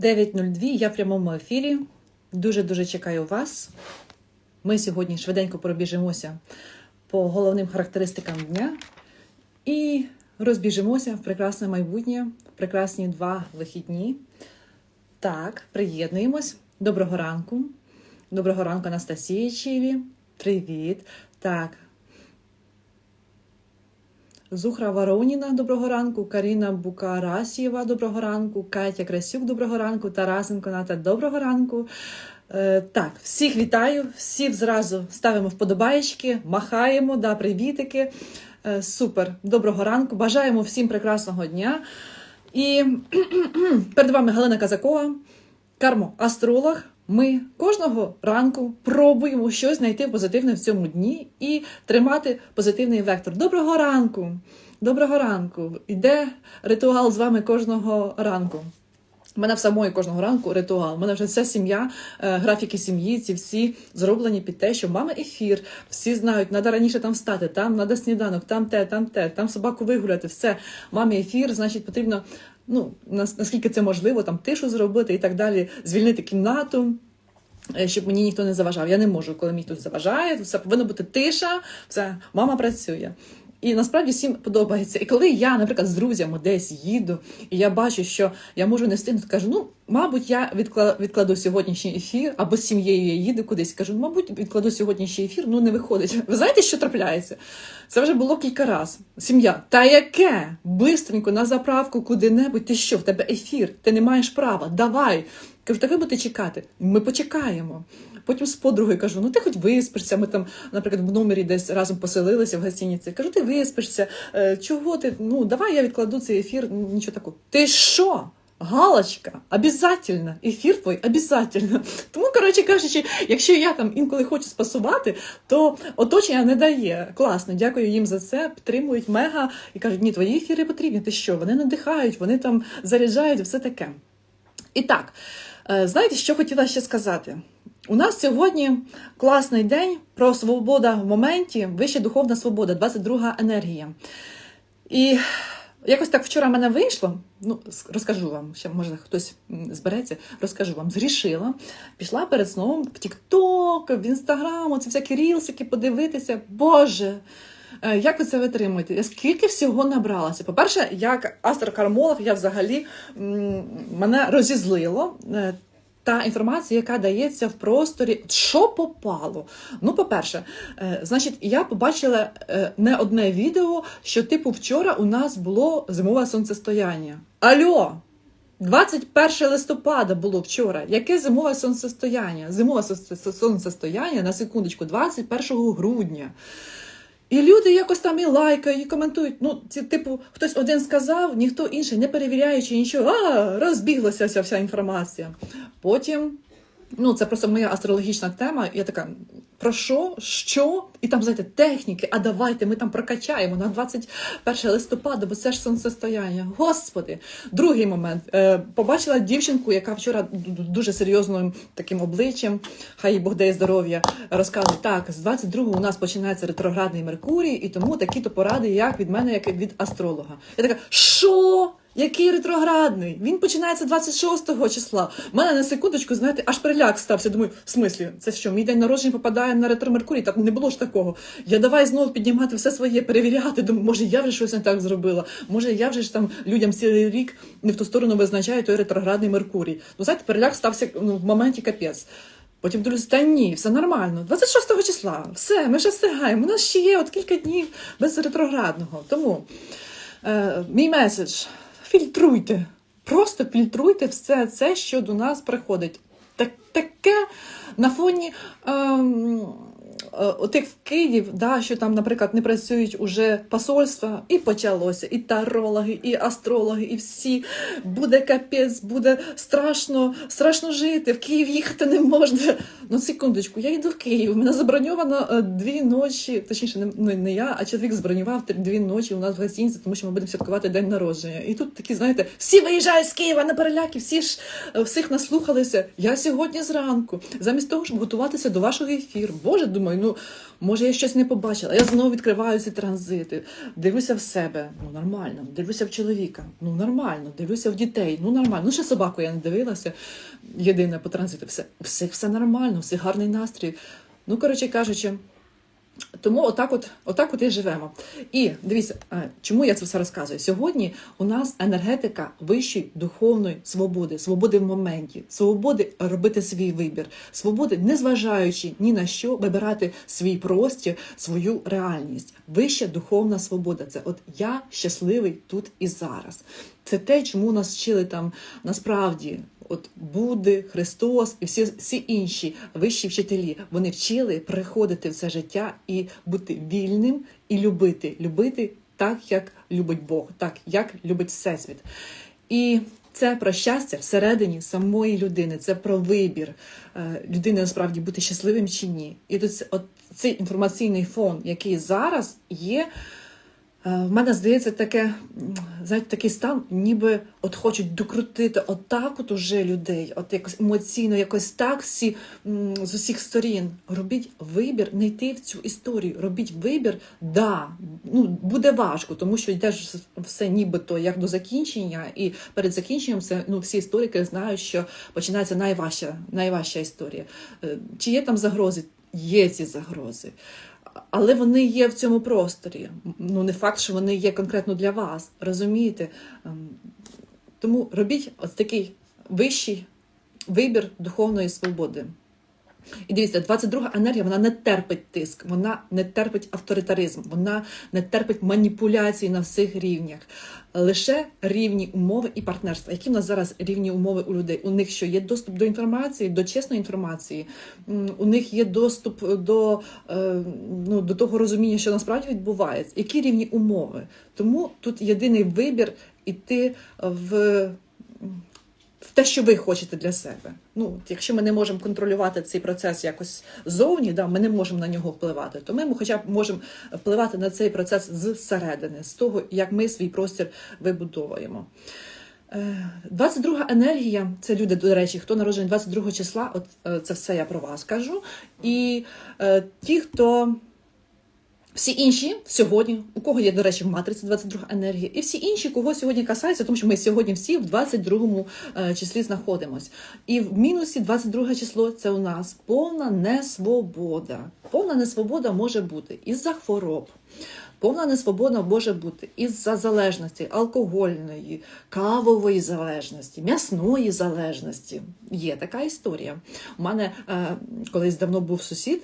9.02, я в прямому ефірі. Дуже-дуже чекаю вас. Ми сьогодні швиденько пробіжимося по головним характеристикам дня і розбіжимося в прекрасне майбутнє, в прекрасні два вихідні. Так, приєднуємось. Доброго ранку. Доброго ранку, Анастасія Чіві. Привіт. Так. Зухра Вороніна, доброго ранку, Каріна Букарасєва, доброго ранку, Катя Красюк, доброго ранку, Тарасенко Ната, доброго ранку. Е, так, всіх вітаю, всіх зразу ставимо вподобаєчки, махаємо, да, привітики. Е, супер, доброго ранку. Бажаємо всім прекрасного дня. І перед вами Галина Казакова, кармо-астролог. Ми кожного ранку пробуємо щось знайти позитивне в цьому дні і тримати позитивний вектор. Доброго ранку! Доброго ранку! Йде ритуал з вами кожного ранку. У мене в самої кожного ранку ритуал. У мене вже вся сім'я, е, графіки сім'ї, ці всі зроблені під те, що мами ефір. Всі знають, треба раніше там встати, там треба сніданок, там те, там те, там собаку вигуляти. Все, мамі ефір, значить, потрібно, ну наскільки це можливо, там тишу зробити і так далі, звільнити кімнату. Е, Щоб мені ніхто не заважав. Я не можу, коли мені хтось заважає, все повинна бути тиша, все, мама працює. І насправді всім подобається. І коли я, наприклад, з друзями десь їду, і я бачу, що я можу не встигнути, кажу, ну, мабуть, я відкла- відкладу сьогоднішній ефір, або з сім'єю я їду кудись. Кажу, ну, мабуть, відкладу сьогоднішній ефір, ну не виходить. Ви знаєте, що трапляється? Це вже було кілька разів. Сім'я, та яке? Бистренько на заправку куди-небудь. Ти що, в тебе ефір? Ти не маєш права, давай. Кажу, так ви будете чекати. Ми почекаємо. Потім з подругою кажу: ну ти хоч виспишся. Ми там, наприклад, в номері десь разом поселилися в гостиниці. Кажу, ти виспишся. Е, чого ти? Ну давай я відкладу цей ефір. Нічого такого. Ти що? Галочка, обязательно, ефір твій обязательно. Тому, коротше кажучи, якщо я там інколи хочу спасувати, то оточення не дає. Класно, дякую їм за це. Підтримують мега і кажуть, ні, твої ефіри потрібні. Ти що? Вони надихають, вони там заряджають, все таке. І так, знаєте, що хотіла ще сказати? У нас сьогодні класний день про свобода в моменті, вища духовна свобода, 22 енергія. І якось так вчора мене вийшло. Ну, розкажу вам, ще може хтось збереться, розкажу вам. Зрішила, пішла перед сном в Тік-Ток, в Інстаграм, оці всякі рілсики подивитися. Боже! Е, Як ви це витримуєте? Я скільки всього набралася? По-перше, як астрокармолог, я взагалі мене розізлило. е, Та інформація, яка дається в просторі, що попало. Ну, по-перше, е, значить, я побачила не одне відео, що, типу, вчора у нас було зимове сонцестояння. Альо! 21 листопада було вчора. Яке зимове сонцестояння? Зимове сонцестояння на секундочку, 21 грудня. І люди якось там і лайкають, і коментують. Ну, ці, типу, хтось один сказав, ніхто інший, не перевіряючи нічого, а розбіглася вся, вся інформація. Потім, ну, це просто моя астрологічна тема. Я така, про що? Що? І там, знаєте, техніки, а давайте ми там прокачаємо на 21 листопада, бо це ж сонцестояння. Господи. Другий момент. Е, побачила дівчинку, яка вчора ду- ду- дуже серйозним таким обличчям, хай Бог дає здоров'я, розказує, так, з 22-го у нас починається ретроградний Меркурій, і тому такі-то поради, як від мене, як від астролога. Я така, що? Який ретроградний? Він починається 26 числа. У мене на секундочку, знаєте, аж переляк стався. Думаю, в смислі, це що, мій день народження попадає на ретро Меркурій? Там не було ж такого. Я давай знову піднімати все своє, перевіряти. Думаю, може, я вже щось не так зробила. Може, я вже ж там людям цілий рік не в ту сторону визначаю той ретроградний Меркурій. Ну, знаєте, переляк стався ну, в моменті капець. Потім дивлюся, та ні, все нормально. 26 числа, все, ми вже встигаємо. У нас ще є от кілька днів без ретроградного. Тому е, мій меседж фільтруйте. Просто фільтруйте все це, що до нас приходить. Так, таке на фоні ем, отих в Київ, да, що там, наприклад, не працюють уже посольства, і почалося. І тарологи, і астрологи, і всі. Буде капець, буде страшно, страшно жити. В Київ їхати не можна. Ну, секундочку, я йду в Київ. Мене заброньовано е, дві ночі, точніше, не, ну, не я, а чоловік забронював три- дві ночі у нас в гостиниці, тому що ми будемо святкувати день народження. І тут такі, знаєте, всі виїжджають з Києва на переляки, всі ж е, всіх наслухалися. Я сьогодні зранку, замість того, щоб готуватися до вашого ефіру. Боже, думаю, ну може я щось не побачила. Я знову відкриваю ці транзити, дивлюся в себе, ну нормально, дивлюся в чоловіка, ну нормально, дивлюся в дітей, ну нормально. Ну ще собаку я не дивилася. Єдине по транзиту. Все, все, все нормально, все гарний настрій. Ну, коротше кажучи. Тому отак от, отак от і живемо. І дивіться, е, чому я це все розказую? Сьогодні у нас енергетика вищої духовної свободи, свободи в моменті, свободи робити свій вибір, свободи, незважаючи ні на що, вибирати свій простір, свою реальність. Вища духовна свобода. Це от я щасливий тут і зараз. Це те, чому нас вчили там насправді. От Будди, Христос і всі, всі інші вищі вчителі вони вчили приходити в це життя і бути вільним і любити, любити так, як любить Бог, так як любить Всесвіт. І це про щастя всередині самої людини, це про вибір е, людини насправді бути щасливим чи ні. І тут от цей інформаційний фон, який зараз є. Е, В мене здається таке, знаєте, такий стан, ніби от хочуть докрутити отак от уже людей, от якось емоційно, якось так всі з усіх сторін. Робіть вибір, не йти в цю історію. Робіть вибір, да, ну буде важко, тому що йдеш все нібито як до закінчення, і перед закінченням це ну всі історики знають, що починається найважча, найважча історія. Е, Чи є там загрози? Є ці загрози. Але вони є в цьому просторі. Ну, не факт, що вони є конкретно для вас. Розумієте? Ем, Тому робіть ось такий вищий вибір духовної свободи. І дивіться, 22 енергія вона не терпить тиск, вона не терпить авторитаризм, вона не терпить маніпуляції на всіх рівнях. Лише рівні умови і партнерства. Які в нас зараз рівні умови у людей? У них що є доступ до інформації, до чесної інформації, у них є доступ до, е, ну, до того розуміння, що насправді відбувається. Які рівні умови? Тому тут єдиний вибір іти в в те, що ви хочете для себе. Ну, якщо ми не можемо контролювати цей процес якось ззовні, да, ми не можемо на нього впливати, то ми хоча б можемо впливати на цей процес зсередини, з того, як ми свій простір вибудовуємо. Е, 22 енергія це люди, до речі, хто народжений 22 числа, от е, це все я про вас кажу. І е, ті, хто всі інші сьогодні, у кого є, до речі, в матриці 22 енергія, і всі інші, кого сьогодні касається, тому що ми сьогодні всі в 22 е, числі знаходимось. І в мінусі 22 число це у нас повна несвобода. Повна несвобода може бути із-за хвороб. Повна несвобода може бути із-за залежності алкогольної, кавової залежності, м'ясної залежності. Є така історія. У мене е, колись давно був сусід,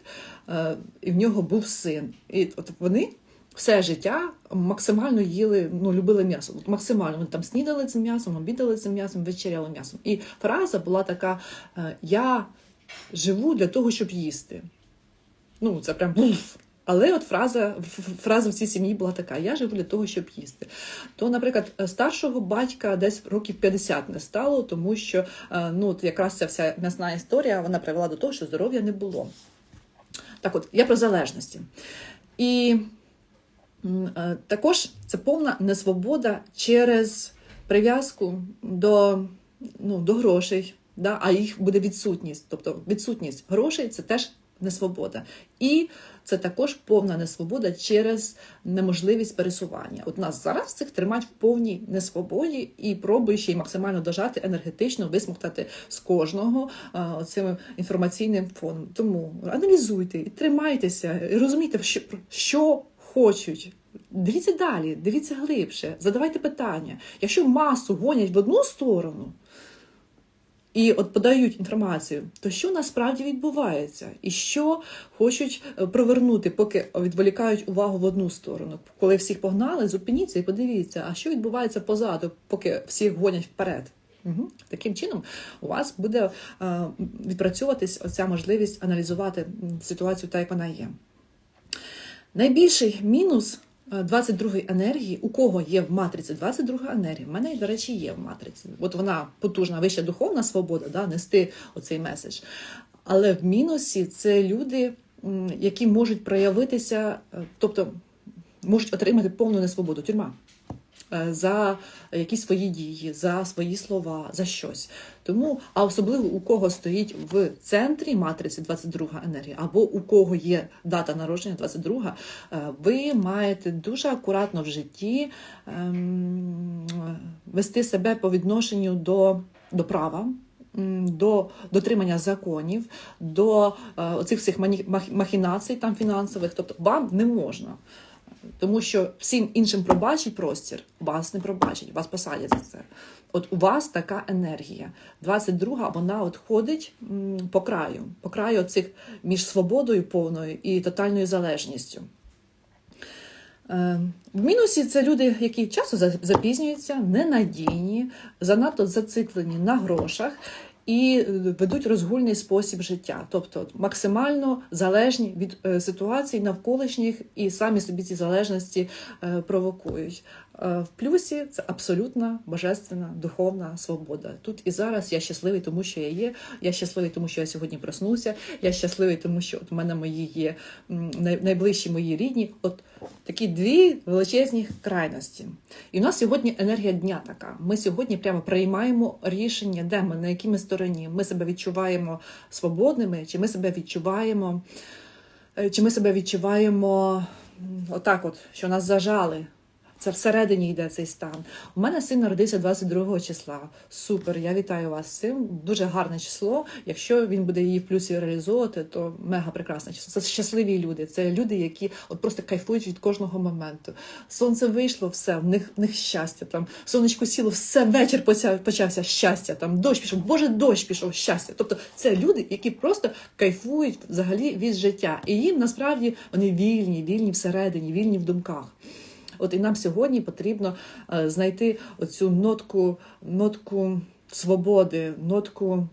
е, і в нього був син. І от вони все життя максимально їли, ну, любили м'ясо. Максимально вони там снідали цим м'ясом, обідали цим м'ясом, вечеряли м'ясом. І фраза була така: е, Я живу для того, щоб їсти. Ну, це прям буф. Але от фраза, фраза в цій сім'ї була така: я живу для того, щоб їсти. То, наприклад, старшого батька десь років 50 не стало, тому що е, ну, якраз ця вся м'ясна історія вона привела до того, що здоров'я не було. Так от, я про залежності. І е, також це повна несвобода через прив'язку до, ну, до грошей, да? а їх буде відсутність. Тобто відсутність грошей це теж несвобода. І це також повна несвобода через неможливість пересування. От нас зараз цих тримають в повній несвободі і пробує ще й максимально дожати енергетично, висмоктати з кожного цим інформаційним фоном. Тому аналізуйте і тримайтеся, і розумійте, що, що хочуть. Дивіться далі, дивіться глибше, задавайте питання. Якщо масу гонять в одну сторону, і от подають інформацію, то що насправді відбувається, і що хочуть е, провернути, поки відволікають увагу в одну сторону. Коли всіх погнали, зупиніться і подивіться, а що відбувається позаду, поки всіх гонять вперед. Угу. Таким чином, у вас буде е, відпрацьовуватись оця можливість аналізувати ситуацію так, як вона є. Найбільший мінус е, 22 енергії, у кого є в матриці 22 енергія, в мене, до речі, є в матриці. От вона потужна, вища духовна свобода, да, нести оцей меседж. Але в мінусі це люди, які можуть проявитися, е, тобто можуть отримати повну несвободу. Тюрма. Е, за якісь свої дії, за свої слова, за щось. Тому, а особливо у кого стоїть в центрі матриці 22 енергія, або у кого є дата народження 22, е, ви маєте дуже акуратно в житті ем, вести себе по відношенню до, до права. До дотримання законів, до е, оцих всіх мані- мах- махінацій там фінансових, тобто вам не можна. Тому що всім іншим пробачить простір, вас не пробачить, вас посадять за це. От у вас така енергія. 22 вона от ходить по краю, по краю цих між свободою повною і тотальною залежністю. Е, В мінусі це люди, які часто запізнюються, ненадійні, занадто зациклені на грошах і е, ведуть розгульний спосіб життя, тобто максимально залежні від ситуації навколишніх і самі собі ці залежності е, провокують. Е, В плюсі це абсолютна божественна духовна свобода. Тут і зараз я щасливий, тому що я є. Я щасливий, тому що я сьогодні проснувся. Я щасливий, тому що от у мене мої є найближчі мої рідні. От такі дві величезні крайності. І у нас сьогодні енергія дня така. Ми сьогодні прямо приймаємо рішення, де ми, на якій ми стороні. Ми себе відчуваємо свободними, чи ми себе відчуваємо, е, чи ми себе відчуваємо отак, от, що нас зажали. Це всередині йде цей стан. У мене син народився 22 числа. Супер, я вітаю вас з цим. Дуже гарне число. Якщо він буде її в плюсі реалізовувати, то мега прекрасне число. Це щасливі люди. Це люди, які от просто кайфують від кожного моменту. Сонце вийшло, все, в них, в них щастя. Там сонечко сіло, все вечір почав, почався щастя. Там дощ пішов, боже, дощ пішов, щастя. Тобто це люди, які просто кайфують взагалі від життя. І їм насправді вони вільні, вільні всередині, вільні в думках. От і нам сьогодні потрібно е, знайти оцю нотку, нотку свободи, нотку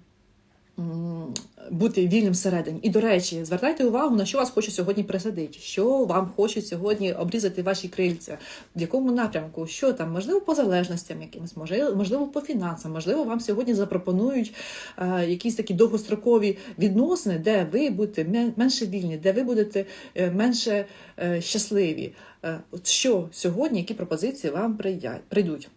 бути вільним всередині. І, до речі, звертайте увагу, на що вас хочуть сьогодні присадити, що вам хочуть сьогодні обрізати ваші крильця, в якому напрямку, що там, можливо, по залежностям якимось, можливо, по фінансам, можливо, вам сьогодні запропонують е, якісь такі довгострокові відносини, де ви будете менше вільні, де ви будете е, менше е, щасливі. От що сьогодні, які пропозиції вам прийдуть?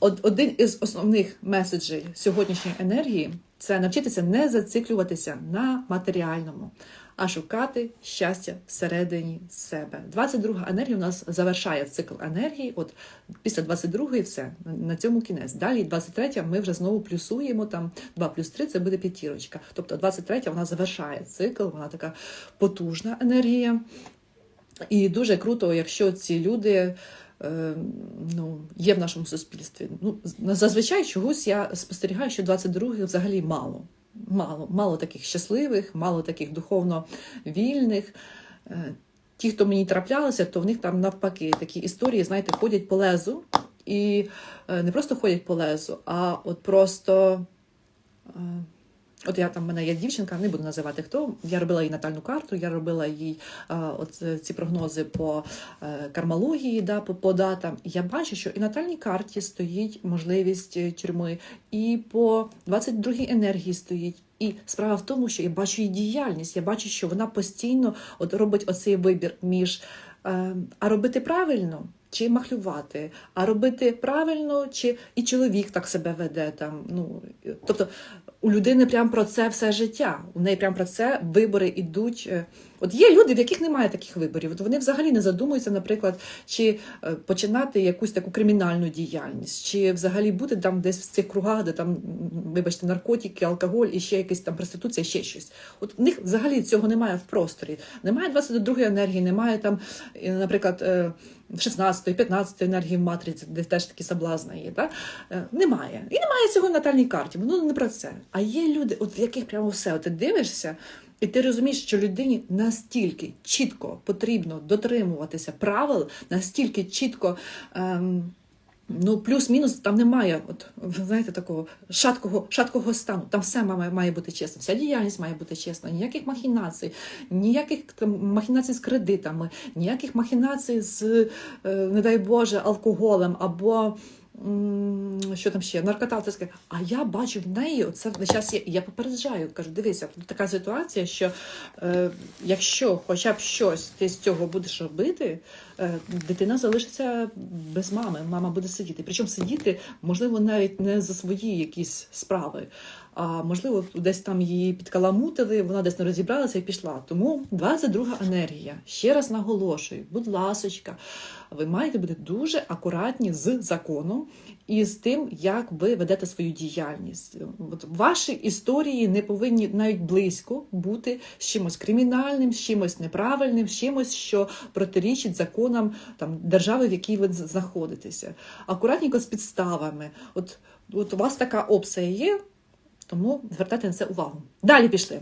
Од- Один із основних меседжів сьогоднішньої енергії це навчитися не зациклюватися на матеріальному, а шукати щастя всередині себе. 22 енергія у нас завершає цикл енергії. От після 22-ї все на цьому кінець. Далі 23 ми вже знову плюсуємо там 2 плюс 3 це буде п'ятірочка. Тобто 23 вона завершає цикл, вона така потужна енергія. І дуже круто, якщо ці люди ну, є в нашому суспільстві. Ну, зазвичай чогось я спостерігаю, що 22-х взагалі мало. Мало, мало таких щасливих, мало таких духовно вільних. Е, Ті, хто мені траплялися, то в них там навпаки такі історії, знаєте, ходять по лезу. І е, не просто ходять по лезу, а от просто. От я там в мене є дівчинка, не буду називати хто. Я робила їй натальну карту, я робила їй а, от е, ці прогнози по е, кармології, да, по, по датам. Я бачу, що і на натальній карті стоїть можливість е, тюрми, і по 22-й енергії стоїть. І справа в тому, що я бачу її діяльність, я бачу, що вона постійно от робить оцей вибір між е, а робити правильно. Чи махлювати, а робити правильно, чи і чоловік так себе веде там. Ну тобто у людини прям про це все життя. У неї прям про це вибори йдуть. Е. От є люди, в яких немає таких виборів. От вони взагалі не задумуються, наприклад, чи е, починати якусь таку кримінальну діяльність, чи взагалі бути там десь в цих кругах, де там, вибачте, наркотики, алкоголь і ще якась там проституція, ще щось. От в них взагалі цього немає в просторі. Немає 22-ї енергії, немає там, е, наприклад. е, 16-ї, 15-ї енергії в матриці, де теж такі соблазни є. Е, Немає. І немає цього в натальній карті. Воно не про це. А є люди, от в яких прямо все. От ти дивишся, і ти розумієш, що людині настільки чітко потрібно дотримуватися правил, настільки чітко. Ем, Ну, плюс-мінус там немає, от знаєте, такого шаткого, шаткого стану. Там все має, має бути чесно. Вся діяльність має бути чесна, ніяких махінацій, ніяких там, махінацій з кредитами, ніяких махінацій з, е, не дай Боже, алкоголем або що там ще, наркота, це. А я бачу в неї, це на час є. Я попереджаю, кажу, дивися, така ситуація, що е, якщо хоча б щось ти з цього будеш робити, е, дитина залишиться без мами. Мама буде сидіти. Причому сидіти, можливо, навіть не за свої якісь справи. А можливо, десь там її підкаламутили, вона десь не розібралася і пішла. Тому 22 енергія. Ще раз наголошую, будь ласочка, ви маєте бути дуже акуратні з законом і з тим, як ви ведете свою діяльність. От ваші історії не повинні навіть близько бути з чимось кримінальним, з чимось неправильним, з чимось, що протирічить законам там держави, в якій ви знаходитеся. Акуратненько з підставами. От, от у вас така опція є. Тому звертайте на це увагу. Далі пішли.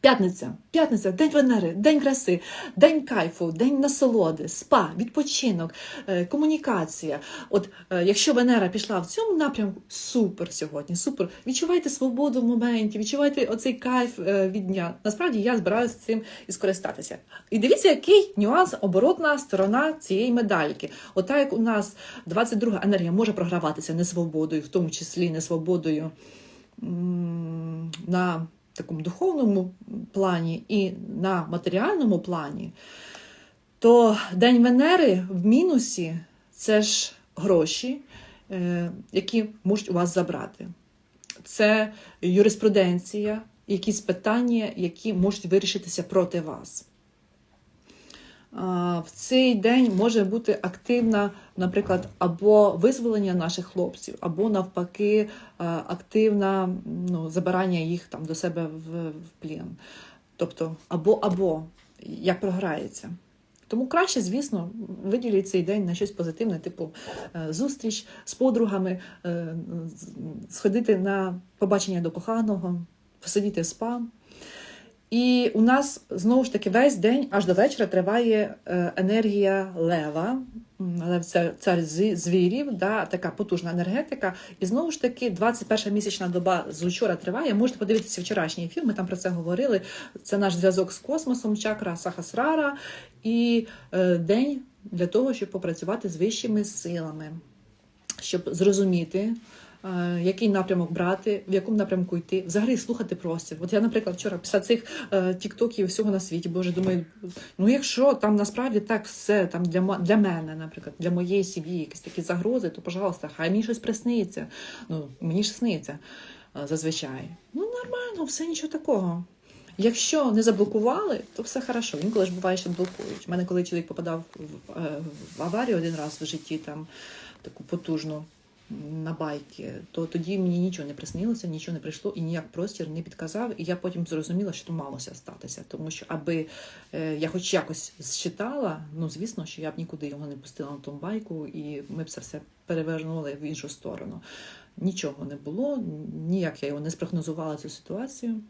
П'ятниця, п'ятниця, день Венери, день краси, день кайфу, день насолоди, спа, відпочинок, е, комунікація. От е, якщо Венера пішла в цьому напрямку, супер сьогодні, супер. Відчувайте свободу в моменті, відчувайте оцей кайф е, від дня. Насправді я збираюся цим і скористатися. І дивіться, який нюанс, оборотна сторона цієї медальки. Ота, як у нас 22 енергія може програватися несвободою, в тому числі несвободою на такому духовному плані і на матеріальному плані, то День Венери в мінусі це ж гроші, е, які можуть у вас забрати. Це юриспруденція, якісь питання, які можуть вирішитися проти вас. В цей день може бути активна, наприклад, або визволення наших хлопців, або навпаки, а, активна ну, забирання їх там до себе в, в плен. Тобто, або або як програється. Тому краще, звісно, виділіть цей день на щось позитивне, типу е, зустріч з подругами, е, сходити на побачення до коханого, посидіти в спа. І у нас знову ж таки весь день аж до вечора триває е, енергія лева. Лев це цар звірів, да, така потужна енергетика. І знову ж таки, 21 місячна доба з учора триває. Можете подивитися вчорашній ефір, ми там про це говорили. Це наш зв'язок з космосом, чакра Сахасрара і е, день для того, щоб попрацювати з вищими силами, щоб зрозуміти. Е, Який напрямок брати, в якому напрямку йти, взагалі слухати простір. От я, наприклад, вчора після цих е, тіктоків всього на світі, боже, думаю, ну якщо там насправді так все там для для мене, наприклад, для моєї сім'ї, якісь такі загрози, то пожалуйста, хай мені щось присниться. Ну мені ж сниться е, зазвичай. Ну нормально, все нічого такого. Якщо не заблокували, то все хорошо. Інколи ж буває, що блокують. У мене коли чоловік попадав в, аварію один раз в житті, там таку потужну на байки, то тоді мені нічого не приснилося, нічого не прийшло і ніяк простір не підказав. І я потім зрозуміла, що то малося статися. Тому що аби е, я хоч якось зчитала, ну звісно, що я б нікуди його не пустила на тому байку, і ми б це все перевернули в іншу сторону. Нічого не було, ніяк я його не спрогнозувала цю ситуацію.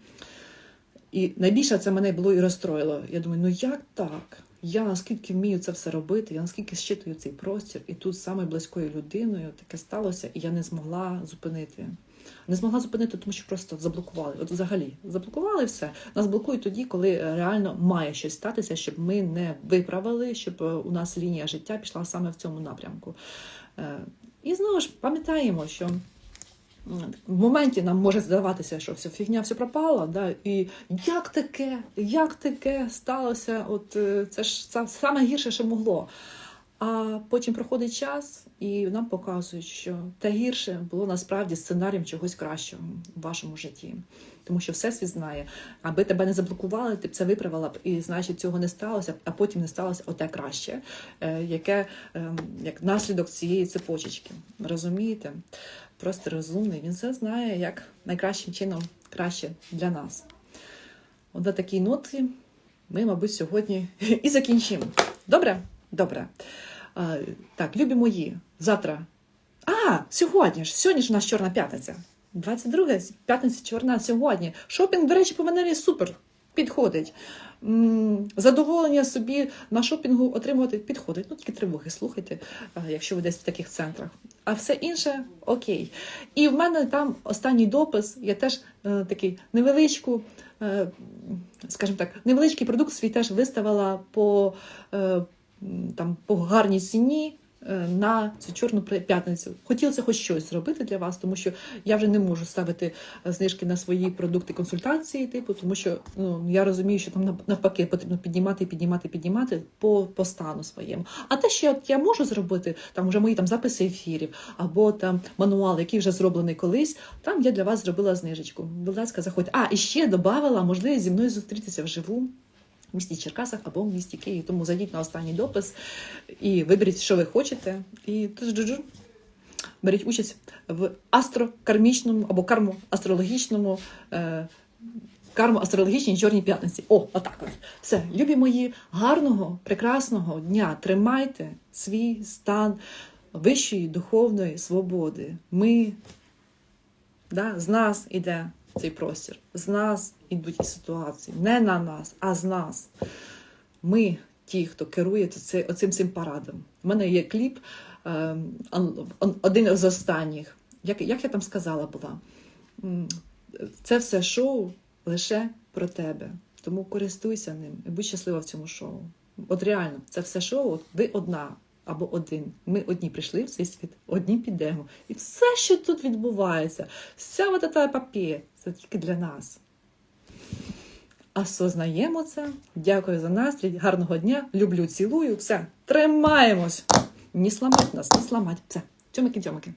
І найбільше це мене було і розстроїло. Я думаю, ну як так? Я наскільки вмію це все робити, я наскільки щитую цей простір, і тут саме близькою людиною таке сталося, і я не змогла зупинити. Не змогла зупинити, тому що просто заблокували. От взагалі заблокували все. Нас блокують тоді, коли реально має щось статися, щоб ми не виправили, щоб е, у нас лінія життя пішла саме в цьому напрямку. Е, І знову ж пам'ятаємо, що в моменті нам може здаватися, що все фігня, все пропало, да? і як таке, як таке сталося? От е, це ж це саме гірше, що могло. А потім проходить час, і нам показують, що те гірше було насправді сценарієм чогось кращого в вашому житті. Тому що всесвіт знає, аби тебе не заблокували, ти б це виправила б, і значить цього не сталося, а потім не сталося оте краще, е, яке ем, як наслідок цієї цепочечки. Розумієте? Просто розумний, він все знає, як найкращим чином краще для нас. От на такій ноті ми, мабуть, сьогодні і закінчимо. Добре? Добре. А, так, любі мої, завтра. А, сьогодні ж, сьогодні ж у нас Чорна п'ятниця. 22 п'ятниця чорна сьогодні. Шопінг, до речі, по Венері супер. Підходить. Задоволення собі на шопінгу отримувати підходить. Ну, тільки тривоги слухайте, якщо ви десь в таких центрах. А все інше окей. І в мене там останній допис, я теж е, такий невеличку, е, скажімо так, невеличкий продукт свій теж виставила по, е, там, по гарній ціні. Е, на цю чорну п'ятницю. Хотілося хоч щось зробити для вас, тому що я вже не можу ставити е, знижки на свої продукти консультації, типу, тому що ну, я розумію, що там нав- навпаки потрібно піднімати, піднімати, піднімати по, по стану своєму. А те, що я можу зробити, там вже мої там записи ефірів, або там мануал, який вже зроблений колись, там я для вас зробила знижечку. Будь ласка, заходьте. А, і ще додавала можливість зі мною зустрітися вживу. Місті Черкасах або в місті Києві. Тому зайдіть на останній допис і виберіть, що ви хочете. І беріть участь в астрокармічному або кармо-астрологічному. Е- Кармо-астрологічній чорній п'ятниці. О, отак от. Все, любі мої, гарного, прекрасного дня. Тримайте свій стан вищої духовної свободи. Ми Да? З нас іде цей простір, з нас ідуть і ситуації. Не на нас, а з нас. Ми ті, хто керує це, оцим цим парадом. У мене є кліп, е, ан- один з останніх. Як, як я там сказала була? Це все шоу лише про тебе. Тому користуйся ним і будь щаслива в цьому шоу. От реально, це все шоу, ви одна або один. Ми одні прийшли в цей світ, одні підемо. І все, що тут відбувається, вся от ця епопея, це тільки для нас. Осознаємо це. Дякую за настрій. Гарного дня. Люблю, цілую. Все, тримаємось. Не сламать нас, не сламать. Все, тьомики-тьомики.